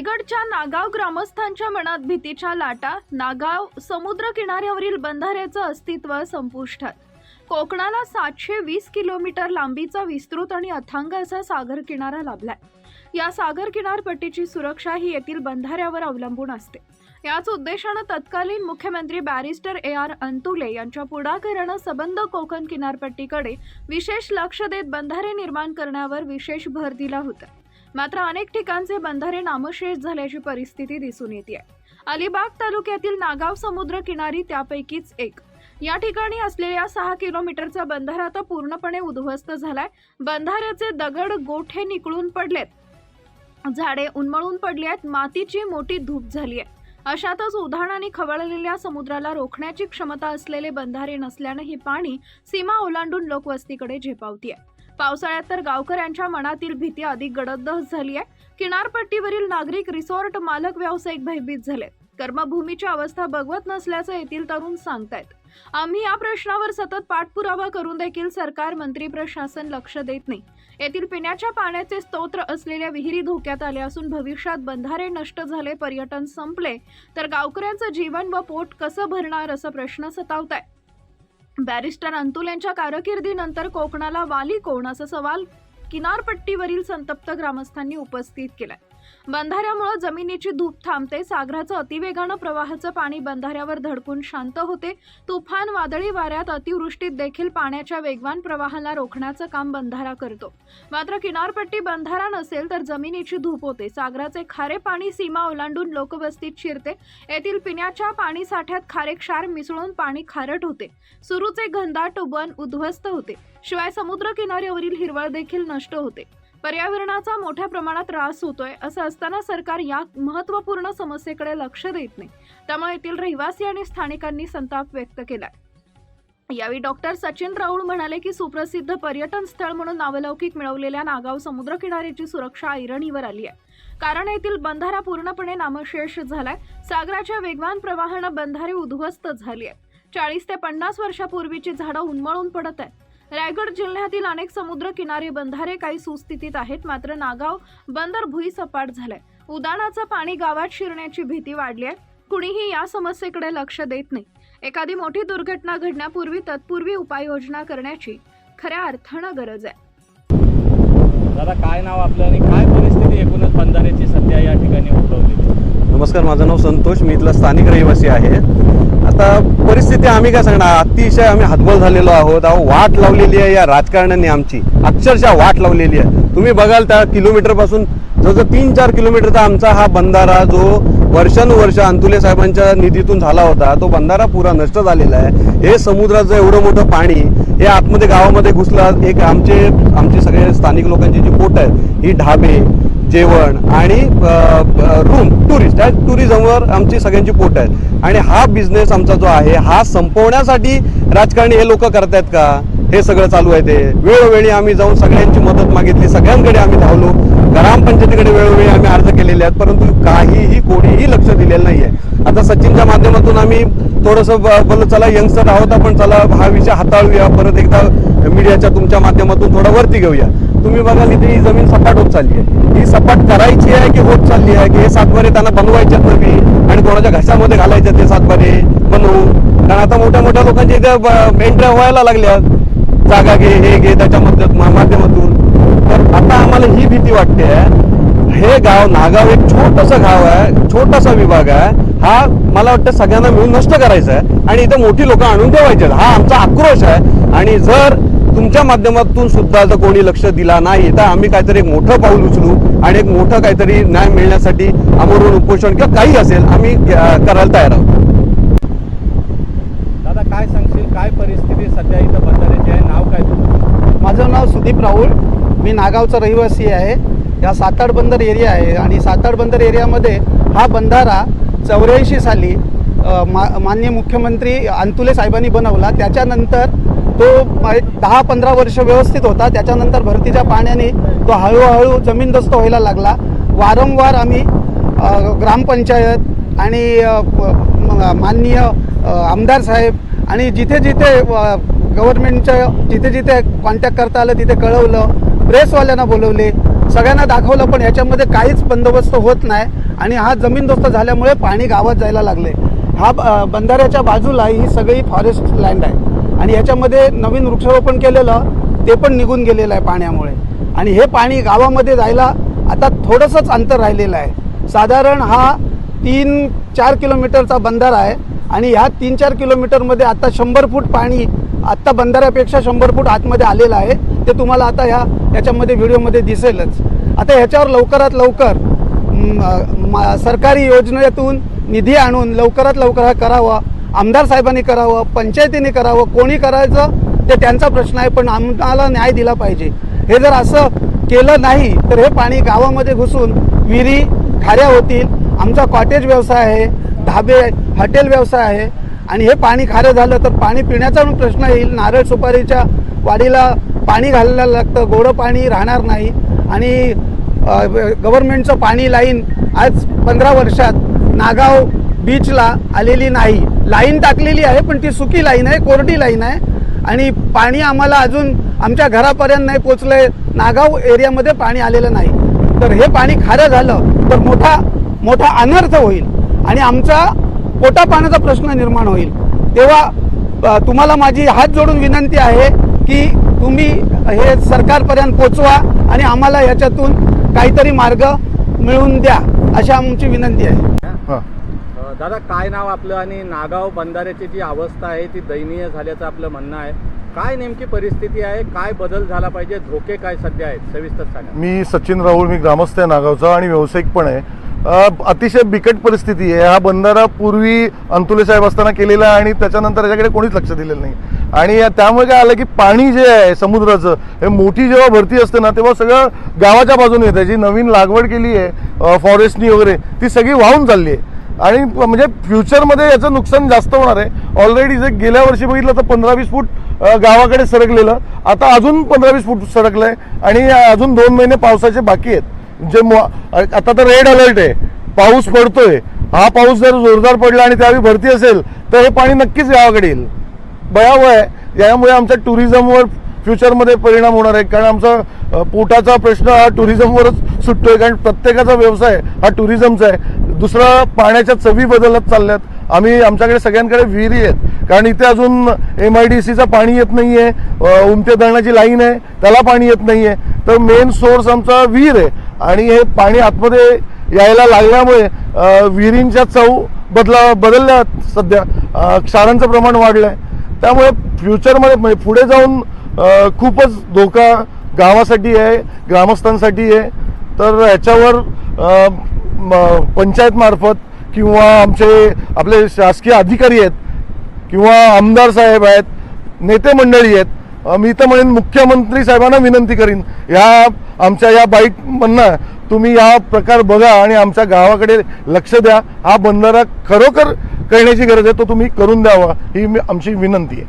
रायगडच्या नागाव ग्रामस्थांच्या मनात भीतीच्या लाटा नागाव समुद्र किनाऱ्यावरील बंधाऱ्याचं अस्तित्व संपुष्टात. कोकणाला सातशे वीस किलोमीटर लांबीचा विस्तृत आणि अथांग असा सागर किनारा लाभलाय. या सागर किनारपट्टीची सुरक्षा ही येथील बंधाऱ्यावर अवलंबून असते. याच उद्देशानं तत्कालीन मुख्यमंत्री बॅरिस्टर ए आर अंतुले यांच्या पुढाकारानं सबंध कोकण किनारपट्टीकडे विशेष लक्ष देत बंधारे निर्माण करण्यावर विशेष भर दिला होता. मात्र अनेक ठिकाणचे बंधारे नामशेष झाल्याची परिस्थिती दिसून येते अलिबाग तालुक्यातील नागाव समुद्र किनारी त्यापैकीच एक. या ठिकाणी असलेल्या सहा किलोमीटरचा बंधारा आता पूर्णपणे उद्ध्वस्त झालाय. बंधाऱ्याचे दगड गोठे निकळून पडलेत. झाडे उन्मळून पडली आहेत. मातीची मोठी धूप झाली आहे. अशातच उधाणाने खवळलेल्या समुद्राला रोखण्याची क्षमता असलेले बंधारे नसल्यानं हे पाणी सीमा ओलांडून लोकवस्तीकडे झेपावतीये. पावसाळ्यात तर गावकऱ्यांच्या मनातील भीती अधिक गडददहस झाली आहे. किनारपट्टीवरील नागरिक रिसॉर्ट मालक व्यावसायिक भयभीत झाले. कर्मभूमीची अवस्था बघवत नसल्याचं येथील तरुण सांगतायत. आम्ही या प्रश्नावर सतत पाठपुरावा करून देखील सरकार मंत्री प्रशासन लक्ष देत नाही. येथील पिण्याच्या पाण्याचे स्तोत्र असलेल्या विहिरी धोक्यात आल्या असून भविष्यात बंधारे नष्ट झाले पर्यटन संपले तर गावकऱ्यांचं जीवन व पोट कसं भरणार असा प्रश्न सतावत आहे बॅरिस्टर अंतुल यांच्या कारकिर्दीनंतर कोकणाला वाली कोण? असा सवाल किनारपट्टीवरील संतप्त ग्रामस्थांनी उपस्थित केलाय. बंधाऱ्यामुळे जमिनीची धूप थांबते. सागराचं अतिवेगानं प्रवाहाचं पाणी बंधाऱ्यावर धडकून शांत होते. तुफान वादळी वाऱ्यात अतिवृष्टीत देखील पाण्याच्या वेगवान प्रवाहाला रोखण्याचं काम बंधारा करतो. मात्र किनारपट्टी बंधारा नसेल तर जमिनीची धूप होते. सागराचे खारे पाणी सीमा ओलांडून लोकवस्तीत शिरते. येथील पिण्याच्या पाणी साठ्यात खारे क्षार मिसळून पाणी खारट होते. सुरूचे घनदाट वन उद्ध्वस्त होते. शिवाय समुद्र किनाऱ्यावरील हिरवळ देखील नष्ट होते. पर्यावरणाचा मोठ्या प्रमाणात त्रास होतोय असं असताना सरकार या महत्त्वपूर्ण समस्येकडे लक्ष देत नाही. त्यामुळे येथील रहिवासी आणि स्थानिकांनी संताप व्यक्त केलाय. यावेळी डॉक्टर सचिन राऊळ म्हणाले की सुप्रसिद्ध पर्यटन स्थळ म्हणून नावलौकिक मिळवलेल्या नागाव समुद्र किनाऱ्याची सुरक्षा ऐरणीवर आली आहे. कारण येथील बंधारा पूर्णपणे नामशेष झालाय. सागराच्या वेगवान प्रवाहानं बंधारे उद्ध्वस्त झाली आहे चाळीस ते पन्नास वर्षापूर्वीची झाडं उन्मळून पडत आहेत. रायगड जिल्ह्यातील अनेक समुद्र किनारी बंधारे काही सुस्थितीत आहेत. मात्र नागाव बंदर भुई सपाट झालंय. उदाणाचं पाणी गावात शिरण्याची भीती वाढली आहे. कुणीही या समस्येकडे लक्ष देत नाही. एखादी मोठी दुर्घटना घडण्यापूर्वी तत्पूर्वी उपाययोजना करण्याची खऱ्या अर्थानं गरज आहे. दादा काय नाव आपलं आणि काय परिस्थिती एकूणच बंधाऱ्याची सध्या या ठिकाणी उद्भवली नमस्कार माझं नाव संतोष. मी इथला स्थानिक रहिवासी आहे. आता परिस्थिती आम्ही काय सांगणार? अतिशय आम्ही हातबल झालेलो आहोत. अहो वाट लावलेली आहे या राजकारण्यांनी आमची. अक्षरशः वाट लावलेली आहे. तुम्ही बघाल त्या किलोमीटरपासून जवळजवळ तीन चार किलोमीटरचा आमचा हा बंधारा जो वर्षानुवर्ष अंतुले साहेबांच्या निधीतून झाला होता तो बंधारा पुरा नष्ट झालेला आहे. हे समुद्राचं एवढं मोठं पाणी हे आतमध्ये गावामध्ये घुसलं एक आमचे आमचे सगळे स्थानिक लोकांची जी पोट आहेत ही ढाबे जेवण आणि रूम टुरिस्ट त्या टुरिझमवर आमची सगळ्यांची पोट आहेत आणि हा बिझनेस आमचा जो आहे हा संपवण्यासाठी राजकारणी हे लोक करतायत का? हे सगळं चालू आहे ते. वेळोवेळी आम्ही जाऊन सगळ्यांची मदत मागितली. सगळ्यांकडे आम्ही धावलो. ग्रामपंचायतीकडे वेळोवेळी आम्ही अर्ज केलेले आहेत परंतु काहीही कोणीही लक्ष दिलेलं नाही आहे आता सचिनच्या माध्यमातून आम्ही थोडंसं बोललो चला यंगस्टर आहोत आपण चला हा विषय हाताळूया. परत एकदा मीडियाच्या तुमच्या माध्यमातून थोडा वरती घेऊया. तुम्ही बघाल इथे ही जमीन सपाट होत चालली आहे. ही सपाट करायची आहे की होत चालली आहे की हे सातबारे त्यांना बनवायच्यात नवी आणि कोणाच्या घशामध्ये घालायचे ते सातबारे? बनवून कारण आता मोठ्या मोठ्या लोकांच्या इथे एंट्र्या व्हायला लागल्यात जागा घे हे घे त्याच्या माध्यमातून. तर आता आम्हाला ही भीती वाटते हे गाव नागाव एक छोटस गाव आहे छोटासा विभाग आहे. हा मला वाटतं सगळ्यांना मिळून नष्ट करायचा आहे. आणि इथे मोठी लोक आणून ठेवायचे आहेत. हा आमचा आक्रोश आहे. आणि जर तुमच्या माध्यमातून सुद्धा जर कोणी लक्ष दिला नाही तर आम्ही काहीतरी एक मोठं पाऊल उचलू. आणि एक मोठं काहीतरी न्याय मिळण्यासाठी आमरण उपोषण किंवा काही असेल आम्ही करायला तयार आहोत. दादा काय सांगशील? काय परिस्थिती सध्या इथं बंधाऱ्याची? आहे नाव काय तुझं माझं नाव सुदीप राऊळ. मी नागावचा रहिवासी आहे. या साताड बंदर एरिया आहे आणि साताड बंदर एरियामध्ये हा बंधारा चौऱ्याऐंशी साली मा माननीय मुख्यमंत्री अंतुले साहेबांनी बनवला. त्याच्यानंतर तो एक दहा पंधरा वर्ष व्यवस्थित होता. त्याच्यानंतर भरतीच्या पाण्याने तो हळूहळू जमीनदस्त व्हायला लागला. वारंवार आम्ही ग्रामपंचायत आणि माननीय आमदार साहेब आणि जिथे जिथे अ, गव्हर्नमेंटच्या जिथे जिथे कॉन्टॅक्ट करता आलं तिथे कळवलं प्रेसवाल्यांना बोलवले सगळ्यांना दाखवलं पण याच्यामध्ये काहीच बंदोबस्त होत नाही आणि हा जमीनदोस्त झाल्यामुळे पाणी गावात जायला लागले. हा बंधाऱ्याच्या बाजूला ही सगळी फॉरेस्ट लँड आहे. आणि याच्यामध्ये नवीन वृक्षारोपण केलेलं ते पण निघून गेलेलं आहे पाण्यामुळे. आणि हे पाणी गावामध्ये जायला आता थोडंसंच अंतर राहिलेलं आहे. साधारण हा तीन चार किलोमीटरचा बंधारा आहे आणि ह्या तीन चार किलोमीटरमध्ये आता शंभर फूट पाणी आत्ता बंधाऱ्यापेक्षा शंभर फूट आतमध्ये आलेलं आहे. ते तुम्हाला आता ह्या याच्यामध्ये व्हिडिओमध्ये दिसेलच. आता ह्याच्यावर लवकरात लवकर सरकारी योजनेतून निधी आणून लवकरात लवकर हा करावा. आमदार साहेबांनी करावं पंचायतीने करावं कोणी करायचं ते त्यांचा प्रश्न आहे पण आम्हाला न्याय दिला पाहिजे. हे जर असं केलं नाही तर हे पाणी गावामध्ये घुसून विहिरी खाऱ्या होतील. आमचा कॉटेज व्यवसाय आहे धाबे हॉटेल व्यवसाय आहे आणि हे पाणी खारं झालं तर पाणी पिण्याचा पण प्रश्न येईल. नारळ सुपारीच्या वाडीला पाणी घालायला लागतं गोडं पाणी राहणार नाही. आणि गव्हर्मेंटचं गव्हर्नमेंटचं पाणी लाईन आज पंधरा वर्षात नागाव बीचला आलेली नाही. लाईन टाकलेली आहे पण ती सुकी लाईन आहे कोरडी लाईन आहे. आणि पाणी आम्हाला अजून आमच्या घरापर्यंत नाही पोचलंय. नागाव एरियामध्ये पाणी आलेलं नाही. तर हे पाणी खारं झालं तर मोठा मोठा अनर्थ होईल. आणि आमचा पोटा पाण्याचा प्रश्न निर्माण होईल. तेव्हा तुम्हाला माझी हात जोडून विनंती आहे की तुम्ही हे सरकारपर्यंत पोचवा आणि आम्हाला याच्यातून काहीतरी मार्ग मिळवून द्या अशी आमची विनंती आहे. हां. दादा काय नाव आपलं आणि नागाव बंधाऱ्याची जी अवस्था आहे ती दयनीय झाल्याचं आपलं म्हणणं आहे. काय नेमकी परिस्थिती आहे? काय बदल झाला पाहिजे? धोके काय सध्या आहेत? सविस्तर सांगा. मी सचिन राहुल मी ग्रामस्थ आहे नागावचा आणि व्यावसायिक पण आहे. अतिशय बिकट परिस्थिती आहे. हा बंधारा पूर्वी अंतुले साहेब असताना केलेला आहे आणि त्याच्यानंतर याच्याकडे कोणीच लक्ष दिलेलं नाही. आणि त्यामुळे काय आलं की पाणी जे आहे समुद्राचं हे मोठी जेव्हा भरती असते ना तेव्हा सगळं गावाच्या बाजूने येतं. जी नवीन लागवड केली आहे फॉरेस्टनी वगैरे ती सगळी वाहून चालली आहे. आणि म्हणजे फ्युचरमध्ये याचं नुकसान जास्त होणार आहे. ऑलरेडी जे गेल्या वर्षी बघितलं तर पंधरा वीस फूट गावाकडे सरकलेलं. आता अजून पंधरा वीस फूट सरकलंय आणि अजून दोन महिने पावसाचे बाकी आहेत. जे आता तर रेड अलर्ट आहे. पाऊस पडतोय. हा पाऊस जर जोरदार पडला आणि त्यावेळी भरती असेल तर हे पाणी नक्कीच गावाकडे येईल. भयावह आहे. यामुळे आमच्या टुरिझमवर फ्युचरमध्ये परिणाम होणार आहे. कारण आमचा पोटाचा प्रश्न हा टुरिझमवरच सुटतोय. कारण प्रत्येकाचा व्यवसाय हा टुरिझमचा आहे. दुसरा पाण्याच्या चवी बदलत चालल्यात. आम्ही आमच्याकडे सगळ्यांकडे विहिरी आहेत. कारण इथे अजून एम आय डी सीचं पाणी येत नाही आहे उमते धरणाची लाईन आहे. त्याला पाणी येत नाही आहे तर मेन सोर्स आमचा विहीर आहे. आणि हे पाणी आतमध्ये यायला लागल्यामुळे विहिरींच्या चव बदला बदलल्या सध्या. क्षारांचं प्रमाण वाढलं आहे त्यामुळे फ्युचरमध्ये म्हणजे पुढे जाऊन खूपच धोका गावासाठी आहे ग्रामस्थांसाठी आहे. तर ह्याच्यावर पंचायतमार्फत म- किंवा आमचे आपले शासकीय अधिकारी आहेत किंवा आमदार साहेब आहेत नेते मंडळी आहेत मी तर म्हणेन मुख्यमंत्री साहेबांना विनंती करीन ह्या आमच्या या बाईट म्हणणं तुम्ही हा प्रकार बघा आणि आमच्या गावाकडे लक्ष द्या. हा बंधारा खरोखर करण्याची गरज आहे तो तुम्ही करून द्यावा ही आमची विनंती आहे.